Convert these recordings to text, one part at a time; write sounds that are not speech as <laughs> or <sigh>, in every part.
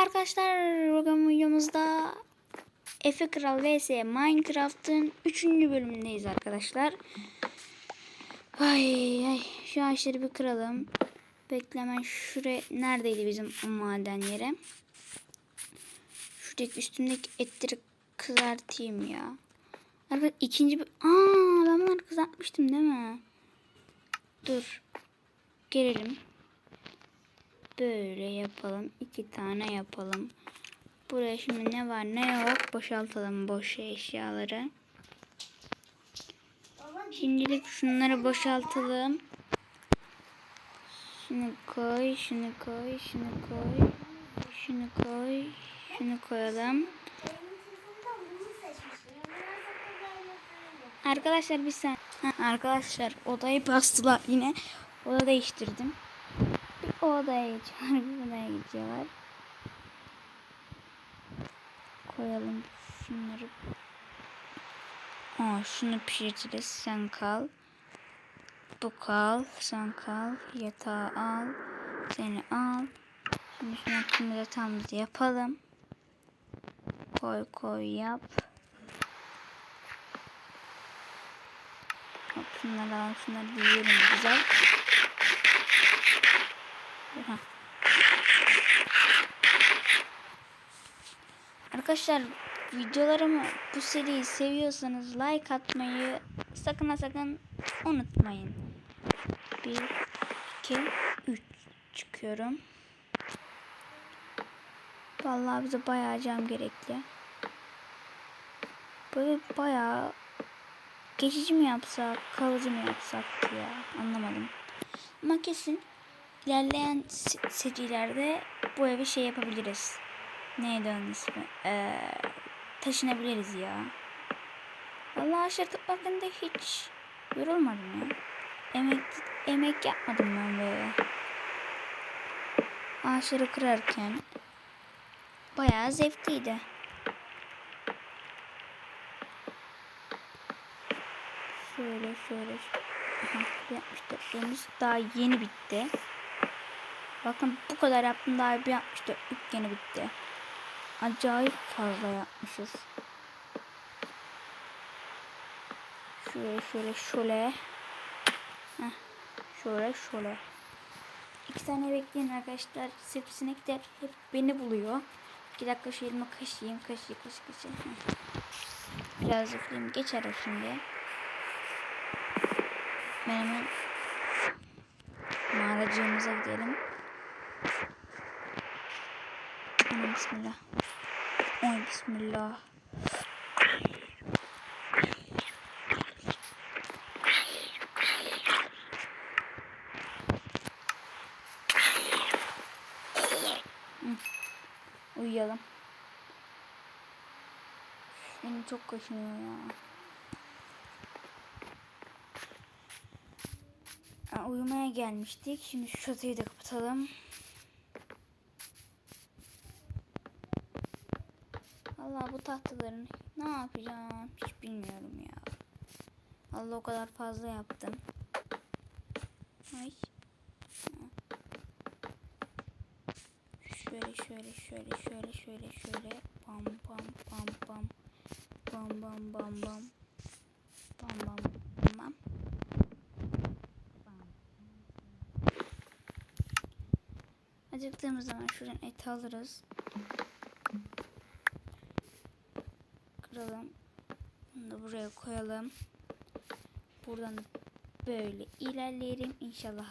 Arkadaşlar bugün videomuzda Efe Kral vs Minecraft'ın 3. bölümündeyiz arkadaşlar. Ay ay şu ağaçları bir kıralım. Beklemen şuraya neredeydi bizim maden yeri? Şuradaki üstümdeki etleri kızartayım ya. Arkadaşlar ikinci bir... Aa ben bunları kızartmıştım değil mi? Dur. Gelelim. Böyle yapalım. iki tane yapalım. Buraya şimdi ne var ne yok boşaltalım boş eşyaları. Şimdilik şunları boşaltalım. Şunu koy, şunu koy, şunu koy. Şunu koy, şunu koyalım. Arkadaşlar bir sen. Arkadaşlar odayı bastılar yine. Oda değiştirdim. O odaya geçiyorlar, bir <laughs> odaya geçiyorlar. Koyalım şunları. Aa, şunu pişirtiriz. Sen kal. Bu kal. Sen kal. Yatağı al. Seni al. Şimdi şunu hakkında yatağımızı yapalım. Koy koy yap. Hop şunları al. Şunları dizelim güzel. Arkadaşlar videolarımı bu seriyi seviyorsanız like atmayı sakın sakın unutmayın. 1 2 3 çıkıyorum. Vallahi bize bayağı cam gerekli. Böyle bayağı geçici mi yapsak, kalıcı mı yapsak ya anlamadım. Ama kesin ilerleyen se- serilerde bu evi şey yapabiliriz. Neydi onun ismi? Ee, taşınabiliriz ya. Allah aşağı toplarken de hiç yorulmadım ya. Emek, emek yapmadım ben böyle. Ağaçları kırarken bayağı zevkliydi. Şöyle şöyle. Aha, yapmış dörtlüğümüz daha yeni bitti. Bakın bu kadar yaptım daha bir yapmış dörtlük yeni bitti. Acayip fazla yapmışız. Şöyle şöyle şöyle. Heh, şöyle şöyle. İki tane bekleyin arkadaşlar. Sivrisinekler hep beni buluyor. İki dakika şu elime kaşıyım. Kaşı kaşı kaşı. Heh. Biraz zıplayayım. Geçer o şimdi. Ben hemen mağaracığımıza gidelim. Aman bismillah. Oy bismillah. Uyuyalım. Beni çok kaşınıyor ya. Aa, Uyumaya gelmiştik. Şimdi şu çatıyı da kapatalım. Allah bu tahtaların ne yapacağım hiç bilmiyorum ya. Allah o kadar fazla yaptım. Ay. Şöyle şöyle şöyle şöyle şöyle şöyle bam bam bam bam bam bam bam bam bam bam bam Acıktığımız zaman şuradan et alırız. Kıralım. Bunu da buraya koyalım. Buradan böyle ilerleyelim. İnşallah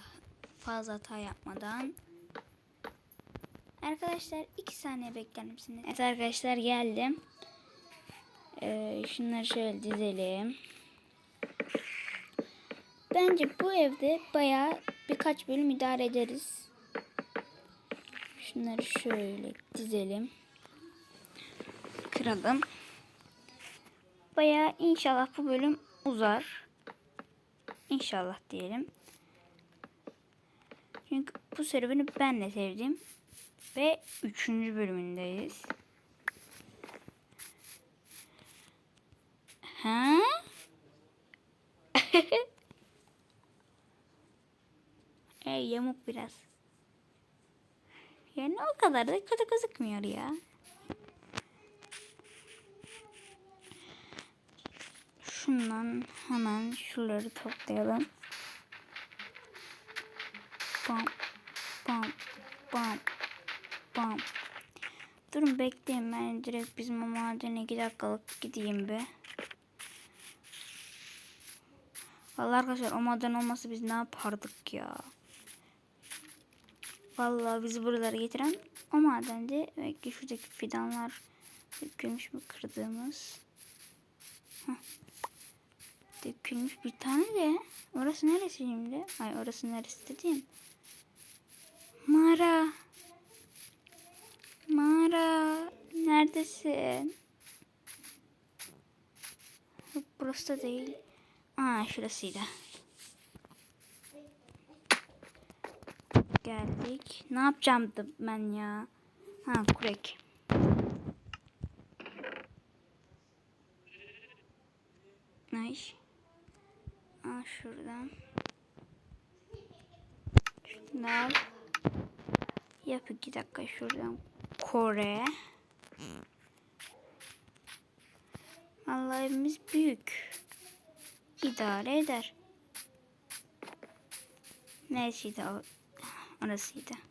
fazla hata yapmadan. Arkadaşlar iki saniye bekler misiniz? Evet arkadaşlar geldim. Ee, şunları şöyle dizelim. Bence bu evde bayağı birkaç bölüm idare ederiz. Şunları şöyle dizelim. Kıralım. Bayağı inşallah bu bölüm uzar. İnşallah diyelim. Çünkü bu serüveni ben de sevdim. Ve üçüncü bölümündeyiz. Ha? <laughs> e, yamuk biraz. Ya ne o kadar da kötü gözükmüyor ya. Şundan hemen şunları toplayalım. Bam, bam, bam, bam. Durun bekleyin ben direkt bizim o madene 2 dakikalık gideyim be. Vallahi arkadaşlar o maden olmasa biz ne yapardık ya. Vallahi bizi buralara getiren o madendi. Belki şuradaki fidanlar dökülmüş mü kırdığımız. Heh. Dökülmüş bir tane de. Orası neresi şimdi? Ay orası neresi dediğim. Mağara. Mağara. Neredesin? Yok, Burası da değil. Aa şurasıydı. Geldik. Ne yapacağım da ben ya? Ha kurek. Ay. Aa şuradan. Şunu al. Yap iki dakika şuradan. Kore. Vallahi evimiz büyük. İdare eder. Neresiydi o? Orasıydı.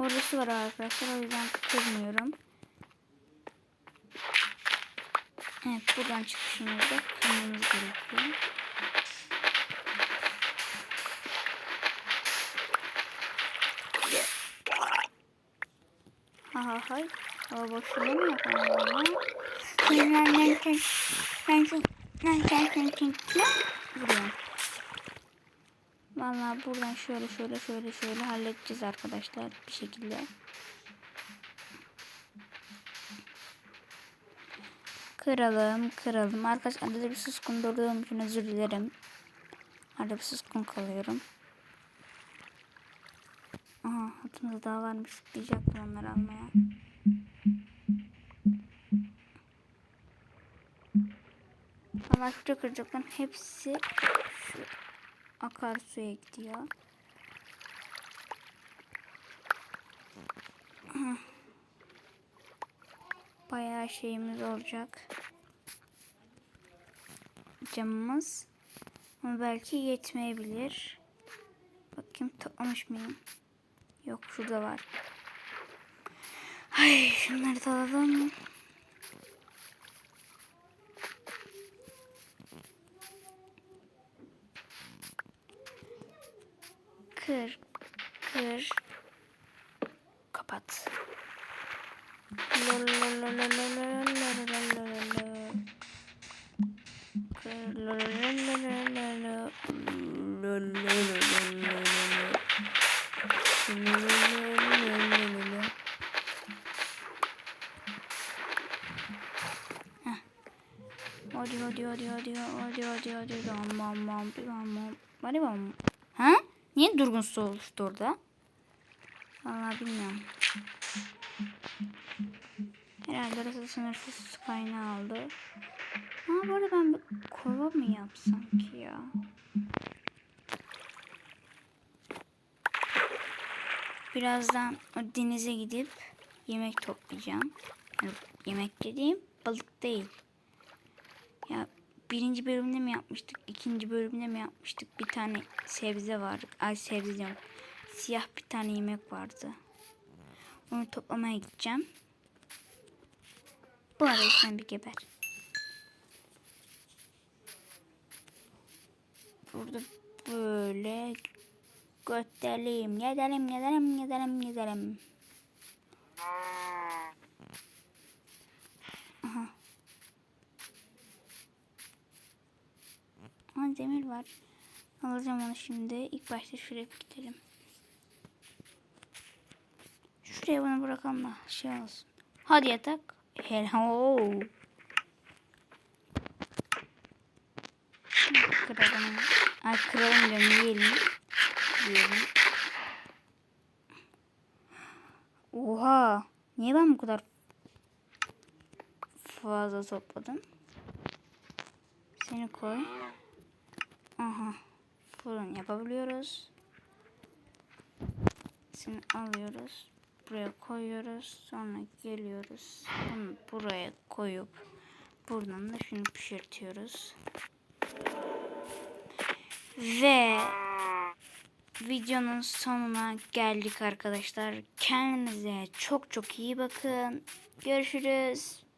Orası var arkadaşlar. O yüzden kırmıyorum. Evet buradan çıkışımızda kırmamız gerekiyor. Ha ha hay. Hava boşluğuna mı yapalım bunu? Ben ben ben ben ben ben ben ben ben Vallahi buradan şöyle şöyle şöyle şöyle halledeceğiz arkadaşlar bir şekilde. Kıralım kıralım. Arkadaşlar arada bir suskun durduğum için özür dilerim. Arada bir suskun kalıyorum. Aha hatımızda daha varmış. Diyecektim onları almaya. Ama şu kıracakların hepsi şu akarsuya gidiyor. Bayağı şeyimiz olacak. Camımız. Ama belki yetmeyebilir. Bakayım toplamış mıyım? Yok şurada var. Ay şunları da alalım. Kır, kır, kapat. Hadi hadi hadi hadi hadi hadi hadi bam bam bam hadi bam. Niye durgun su oluştu orada? Vallahi bilmiyorum. Herhalde orası sınırsız su kaynağı aldı. Ha bu arada ben bir kova mı yapsam ki ya? Birazdan o denize gidip yemek toplayacağım. Yani yemek dediğim balık değil. Birinci bölümde mi yapmıştık, ikinci bölümde mi yapmıştık? Bir tane sebze vardı. Ay sebze diyorum. Siyah bir tane yemek vardı. Onu toplamaya gideceğim. Bu arada sen bir geber. Burada böyle götürelim, gidelim, gidelim, gidelim, gidelim. Aha. Ama demir var. Alacağım onu şimdi. İlk başta şuraya gidelim. Şuraya bunu bırakalım da şey olsun. Hadi yatak. Hello. Kıralım. Ay kıralım diyorum yiyelim. Yiyelim. Oha. Niye ben bu kadar fazla topladım. Seni koy. Aha. Fırın yapabiliyoruz. Seni alıyoruz. Buraya koyuyoruz. Sonra geliyoruz. Bunu buraya koyup buradan da şunu pişirtiyoruz. Ve videonun sonuna geldik arkadaşlar. Kendinize çok çok iyi bakın. Görüşürüz.